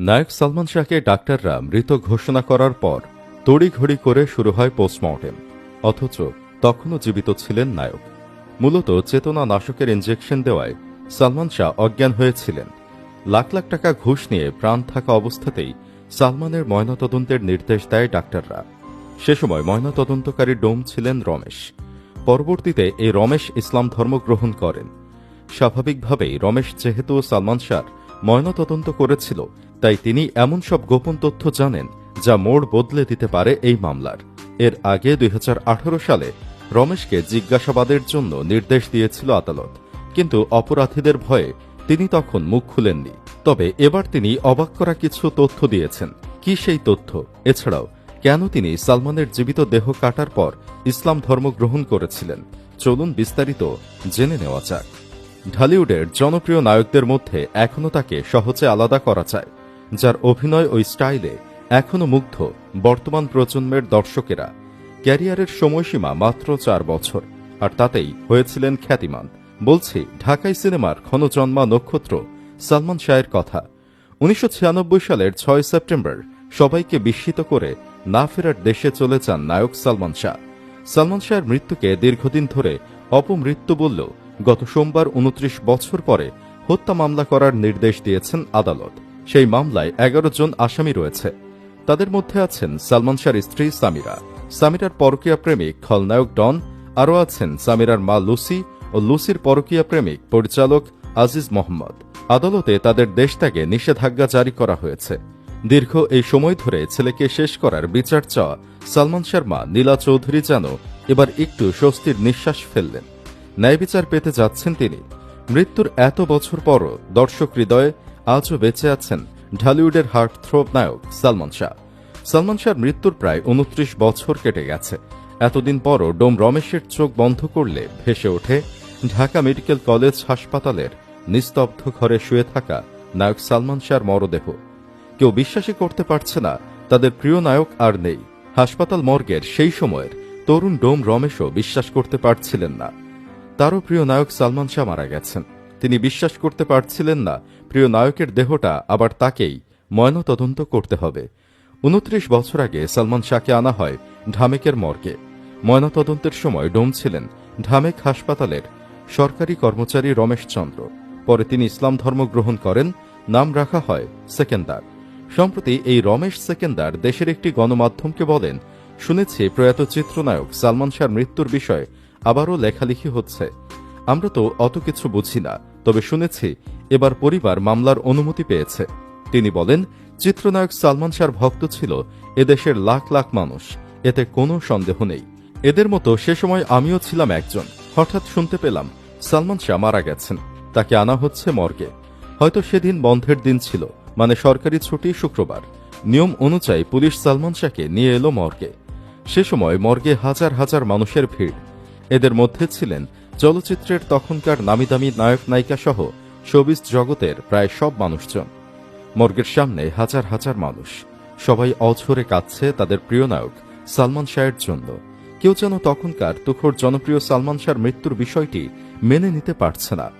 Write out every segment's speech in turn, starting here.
নায়ক সালমান শাহকে ডাক্তাররা মৃত ঘোষণা করার পর তড়িঘড়ি করে শুরু হয় পোস্টমর্টেম। অথচ তখনও জীবিত ছিলেন নায়ক। মূলত চেতনা নাশকের ইঞ্জেকশন দেওয়ায় সালমান শাহ অজ্ঞান হয়েছিলেন। লাখ লাখ টাকা ঘুষ নিয়ে প্রাণ থাকা অবস্থাতেই সালমানের ময়নাতদন্তের নির্দেশ দেয় ডাক্তাররা। সে সময় ময়নাতদন্তকারী ডোম ছিলেন রমেশ। পরবর্তীতে এই রমেশ ইসলাম ধর্ম গ্রহণ করেন। স্বাভাবিকভাবেই রমেশ যেহেতু সালমান শাহর ময়নাতদন্ত করেছিল, তাই তিনি এমন সব গোপন তথ্য জানেন যা মোড় বদলে দিতে পারে এই মামলার। এর আগে দুই হাজার আঠারো সালে রমেশকে জিজ্ঞাসাবাদের জন্য নির্দেশ দিয়েছিল আদালত, কিন্তু অপরাধীদের ভয়ে তিনি তখন মুখ খুলেননি। তবে এবার তিনি অবাক করা কিছু তথ্য দিয়েছেন। কি সেই তথ্য? এছাড়াও, কেন তিনি সালমানের জীবিত দেহ কাটার পর ইসলাম ধর্ম গ্রহণ করেছিলেন? চলুন বিস্তারিত জেনে নেওয়া যাক। ঢালিউডের জনপ্রিয় নায়কদের মধ্যে এখনও তাকে সহজে আলাদা করা যায়, যার অভিনয় ও স্টাইলে এখনও মুগ্ধ বর্তমান প্রজন্মের দর্শকেরা। ক্যারিয়ারের সময়সীমা মাত্র চার বছর, আর তাতেই হয়েছিলেন খ্যাতিমান। বলছি, ঢাকাই সিনেমার ক্ষণজন্মা নক্ষত্র সালমান শাহের কথা। উনিশশো ছিয়ানব্বই সালের ছয় সেপ্টেম্বর সবাইকে বিস্মিত করে না ফেরার দেশে চলে যান নায়ক সালমান শাহ। সালমান শাহের মৃত্যুকে দীর্ঘদিন ধরে অপমৃত্যু বললেও গত সোমবার উনত্রিশ বছর পরে হত্যা মামলা করার নির্দেশ দিয়েছেন আদালত। সেই মামলায় এগারো জন আসামি রয়েছে। তাদের মধ্যে আছেন সালমান শাহর স্ত্রী সামিরা। সামিরার পরকীয়া প্রেমিক খলনায়ক ডন, আরও আছেন সামিরার মা লুসি ও লুসির পরকীয়া প্রেমিক পরিচালক আজিজ মোহাম্মদ। আদালতে তাদের দেশ ত্যাগে নিষেধাজ্ঞা জারি করা হয়েছে। দীর্ঘ এই সময় ধরে ছেলেকে শেষ করার বিচার চাওয়া সালমান শর্মা নীলা চৌধুরী যেন এবার একটু স্বস্তির নিঃশ্বাস ফেললেন। ন্যায় বিচার পেতে যাচ্ছেন তিনি। মৃত্যুর এত বছর পরও দর্শক হৃদয়ে আজও বেঁচে আছেন ঢালিউডের হার্ট থ্রোপ নায়ক সালমান শাহ। সালমান শাহর মৃত্যুর প্রায় উনত্রিশ বছর কেটে গেছে। এতদিন পরও ডোম রমেশের চোখ বন্ধ করলে ভেসে ওঠে ঢাকা মেডিকেল কলেজ হাসপাতালের নিস্তব্ধ ঘরে শুয়ে থাকা নায়ক সালমান শাহর মরদেহ। কেউ বিশ্বাসই করতে পারছে না তাদের প্রিয় নায়ক আর নেই। হাসপাতাল মর্গের সেই সময়ের তরুণ ডোম রমেশও বিশ্বাস করতে পারছিলেন না। তারও প্রিয় নায়ক সালমান শাহ মারা গেছেন। তিনি বিশ্বাস করতে পারছিলেন না, প্রিয় নায়কের দেহটা আবার তাকেই ময়নতদন্ত করতে হবে। উনত্রিশ বছর আগে সালমান শাহকে আনা হয় ঢামেকের মর্গে। ময়নাতদন্তের সময় ডোম ছিলেন ঢামেক হাসপাতালের সরকারি কর্মচারী রমেশ চন্দ্র। পরে তিনি ইসলাম ধর্ম গ্রহণ করেন, নাম রাখা হয় সেকেন্দার। সম্প্রতি এই রমেশ সেকেন্দার দেশের একটি গণমাধ্যমকে বলেন, শুনেছি প্রয়াত চিত্রনায়ক সালমান শাহর মৃত্যুর বিষয়ে আবারও লেখালেখি হচ্ছে। আমরা তো অত কিছু বুঝি না, তবে শুনেছি এবার পরিবার মামলার অনুমতি পেয়েছে। তিনি বলেন, চিত্রনায়ক সালমান শাহর ভক্ত ছিল, এদেশের লাখ লাখ মানুষ, এতে কোনো সন্দেহ নেই। এদের মতো সে সময় আমিও ছিলাম একজন। হঠাৎ শুনতে পেলাম, সালমান শাহ মারা গেছেন। তাকে আনা হচ্ছে মর্গে। হয়তো সেদিন বন্ধের দিন ছিল মানে সরকারি ছুটি শুক্রবার। নিয়ম অনুযায়ী পুলিশ সালমান শাহকে নিয়ে এলো মর্গে। সে সময় মর্গে হাজার হাজার মানুষের ভিড়। এদের মধ্যে ছিলেন চলচ্চিত্রের তখনকার নামিদামি নায়ক নায়িকা সহ শোবিজ জগতের প্রায় সব মানুষজন। মর্গের সামনে হাজার হাজার মানুষ। সবাই অঝরে কাঁদছে তাদের প্রিয় নায়ক সালমান শাহের জন্য। কেউ যেন তখনকার তুখোর জনপ্রিয় সালমান শাহর মৃত্যুর বিষয়টি মেনে নিতে পারছে না।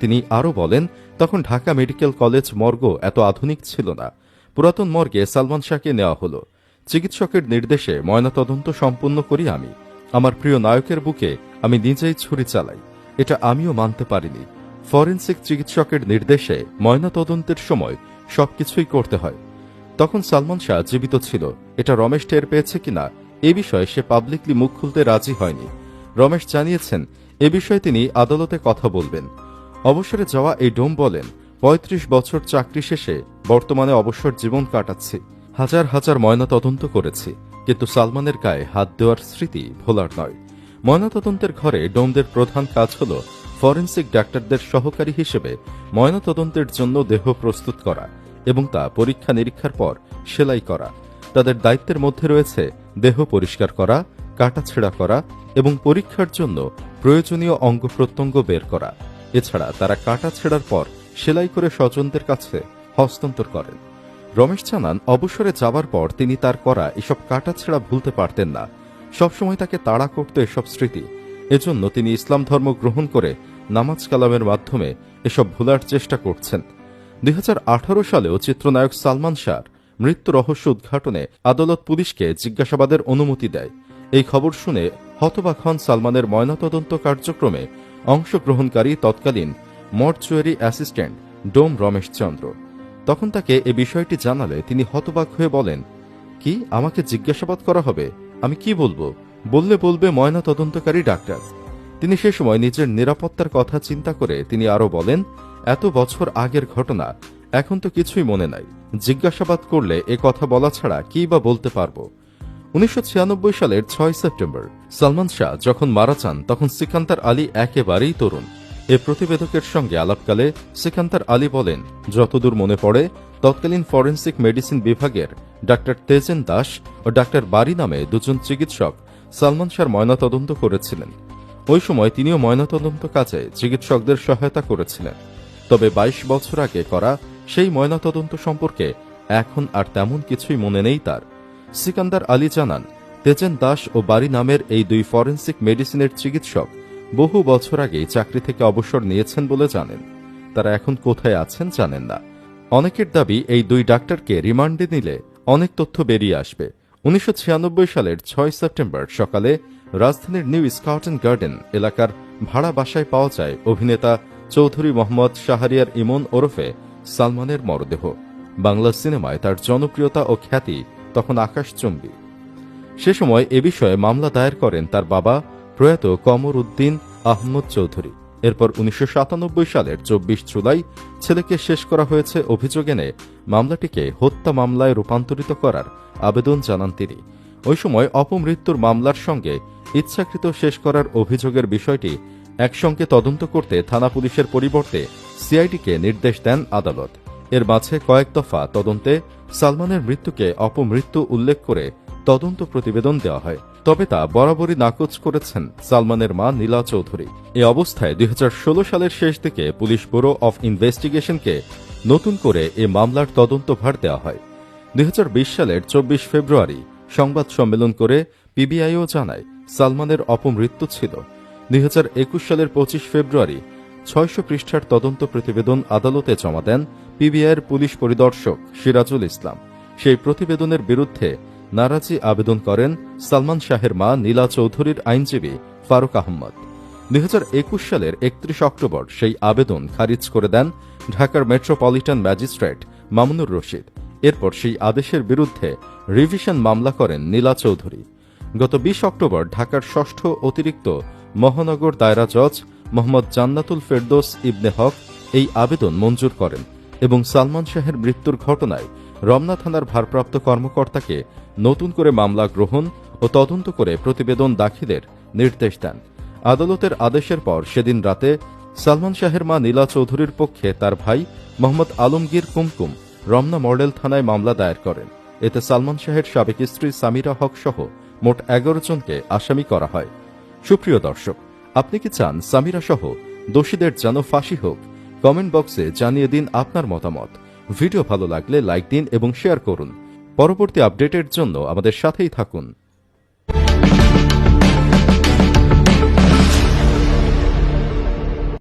তিনি আরও বলেন, তখন ঢাকা মেডিকেল কলেজ মর্গ এত আধুনিক ছিল না। পুরাতন মর্গে সালমান শাহকে নেওয়া হলো। চিকিৎসকের নির্দেশে ময়নাতদন্ত সম্পন্ন করি আমি। আমার প্রিয় নায়কের বুকে আমি নিজেই ছুরি চালাই। এটা আমিও মানতে পারিনি। ফরেন্সিক চিকিৎসকের নির্দেশে ময়নাতদন্তের সময় সবকিছুই করতে হয়। তখন সালমান শাহ জীবিত ছিল। এটা রমেশ টের পেয়েছে কিনা, এ বিষয়ে সে পাবলিকলি মুখ খুলতে রাজি হয়নি। রমেশ জানিয়েছেন, এ বিষয়ে তিনি আদালতে কথা বলবেন। অবসরে যাওয়া এই ডোম বলেন ৩৫ বছর চাকরি শেষে বর্তমানে অবসর জীবন কাটাচ্ছি। হাজার হাজার ময়নাতদন্ত করেছি। কিন্তু সালমানের গায়ে হাত দেওয়ার স্মৃতি ভোলার নয়। ময়নাতদন্তের ঘরে ডোমদের প্রধান কাজ হল ফরেন্সিক ডাক্তারদের সহকারী হিসেবে ময়নাতদন্তের জন্য দেহ প্রস্তুত করা এবং তা পরীক্ষা নিরীক্ষার পর সেলাই করা। তাদের দায়িত্বের মধ্যে রয়েছে দেহ পরিষ্কার করা কাটাছেড়া করা এবং পরীক্ষার জন্য প্রয়োজনীয় অঙ্গ প্রত্যঙ্গ বের করা। এছাড়া তারা কাটা ছেড়ার পর সেলাই করে স্বজনদের কাছে হস্তান্তর করেন। রমেশ জানান, অবসরে যাবার পর তিনি তার করা এসব কাটা ছেড়া ভুলতে পারতেন না। সবসময় তাকে তাড়া করত এসব স্মৃতি। এজন্য তিনি ইসলাম ধর্ম গ্রহণ করে নামাজ কালামের মাধ্যমে এসব ভুলার চেষ্টা করছেন। দু হাজার আঠারো সালেও চিত্রনায়ক সালমান শাহর মৃত্যু রহস্য উদ্ঘাটনে আদালত পুলিশকে জিজ্ঞাসাবাদের অনুমতি দেয়। এই খবর শুনে হতবাক হন সালমানের ময়নাতদন্ত কার্যক্রমে অংশগ্রহণকারী তৎকালীন মর্চুয়ারি অ্যাসিস্ট্যান্ট ডোম রমেশ চন্দ্র। তখন তাকে এ বিষয়টি জানালে তিনি হতবাক হয়ে বলেন, কি, আমাকে জিজ্ঞাসাবাদ করা হবে? আমি কি বলব? বললে বলবে ময়না তদন্তকারী ডাক্তার। তিনি সে সময় নিজের নিরাপত্তার কথা চিন্তা করে তিনি আরও বলেন, এত বছর আগের ঘটনা, এখন তো কিছুই মনে নাই। জিজ্ঞাসাবাদ করলে এ কথা বলা ছাড়া কি বা বলতে পারব? উনিশশো ছিয়ানব্বই সালের ছয় সেপ্টেম্বর, সালমান শাহ যখন মারা যান, তখন সিকান্দার আলী একেবারেই তরুণ। এ প্রতিবেদকের সঙ্গে আলাপকালে সিকান্দার আলী বলেন, যতদূর মনে পড়ে, তৎকালীন ফরেন্সিক মেডিসিন বিভাগের ডাক্তার তেজেন দাস ও ডাক্তার বারি নামে দুজন চিকিৎসক সালমান শাহর ময়নাতদন্ত করেছিলেন। ওই সময় তিনিও ময়নাতদন্ত কাজে চিকিৎসকদের সহায়তা করেছিলেন। তবে ২২ বছর আগে করা সেই ময়নাতদন্ত সম্পর্কে এখন আর তেমন কিছুই মনে নেই তার। সিকান্দার আলী জানান, তেজেন দাস ও বারি নামের এই দুই ফরেন্সিক মেডিসিনের চিকিৎসক বহু বছর আগে চাকরি থেকে অবসর নিয়েছেন বলে জানেন। তারা এখন কোথায় আছেন জানেন না। অনেকের দাবি এই দুই ডাক্তারকে রিমান্ডে নিলে অনেক তথ্য বেরিয়ে আসবে। উনিশশো ছিয়ানব্বই সালের ছয় সেপ্টেম্বর সকালে রাজধানীর নিউ স্কাউটন গার্ডেন এলাকার ভাড়া বাসায় পাওয়া যায় অভিনেতা চৌধুরী মোহাম্মদ শাহরিয়ার ইমন ওরফে সালমানের মরদেহ। বাংলা সিনেমায় তার জনপ্রিয়তা ও খ্যাতি তখন আকাশচুম্বী। সে সময় এ বিষয়ে মামলা দায়ের করেন তার বাবা প্রয়াত কমর উদ্দিন আহমদ চৌধুরী। এরপর উনিশশো সাতানব্বই সালের চব্বিশ জুলাই ছেলেকে শেষ করা হয়েছে অভিযোগ এনে মামলাটিকে হত্যা মামলায় রূপান্তরিত করার আবেদন জানান তিনি। ওই সময় অপমৃত্যুর মামলার সঙ্গে ইচ্ছাকৃত শেষ করার অভিযোগের বিষয়টি একসঙ্গে তদন্ত করতে থানা পুলিশের পরিবর্তে সিআইডিকে নির্দেশ দেন আদালত। এর মাঝে কয়েক দফা তদন্তে সালমানের মৃত্যুকে অপমৃত্যু উল্লেখ করে তদন্ত প্রতিবেদন দেওয়া হয়। তবে তা বরাবরই নাকচ করেছেন সালমানের মা নীলা চৌধুরী। এ অবস্থায় দুই হাজার ষোলো সালের শেষ দিকে পুলিশ ব্যুরো অফ ইনভেস্টিগেশনকে নতুন করে এ মামলার তদন্তভার দেওয়া হয়। দুই হাজার বিশ সালের চব্বিশ ফেব্রুয়ারি সংবাদ সম্মেলন করে পিবিআইও জানায়, সালমানের অপমৃত্যু ছিল। দুই হাজার একুশ সালের পঁচিশ ফেব্রুয়ারি ছয়শো পৃষ্ঠার তদন্ত প্রতিবেদন আদালতে জমা দেন পিবিআইয়ের পুলিশ পরিদর্শক সিরাজুল ইসলাম। সেই প্রতিবেদনের বিরুদ্ধে নারাজি আবেদন করেন সালমান শাহের মা নীলা চৌধুরীর আইনজীবী ফারুক আহমদ দু হাজার একুশ সালের একত্রিশ অক্টোবর সেই আবেদন খারিজ করে দেন ঢাকার মেট্রোপলিটন ম্যাজিস্ট্রেট মামুনুর রশিদ। এরপর সেই আদেশের বিরুদ্ধে রিভিশন মামলা করেন নীলা চৌধুরী। গত বিশ অক্টোবর ঢাকার ষষ্ঠ অতিরিক্ত মহানগর দায়রা জজ মোহাম্মদ জান্নাতুল ফেরদোস ইবনে হক এই আবেদন মঞ্জুর করেন এবং সালমান শাহের মৃত্যুর ঘটনায় রমনা থানার ভারপ্রাপ্ত কর্মকর্তাকে নতুন করে মামলা গ্রহণ ও তদন্ত করে প্রতিবেদন দাখিলের নির্দেশ দেন। আদালতের আদেশের পর সেদিন রাতে সালমান শাহের মা নীলা চৌধুরীর পক্ষে তার ভাই মোহাম্মদ আলমগীর কুমকুম রমনা মডেল থানায় মামলা দায়ের করেন। এতে সালমান শাহের সাবেক স্ত্রী সামিরা হক সহ মোট এগারো জনকে আসামি করা হয়। সুপ্রিয় দর্শক, আপনি কি চান সামিরা সহ দোষীদের যেন ফাঁসি হোক? কমেন্ট বক্সে জানিয়ে দিন আপনার মতামত। ভিডিও ভালো লাগলে লাইক দিন এবং শেয়ার করুন। পরবর্তী আপডেটের জন্য আমাদের সাথেই থাকুন।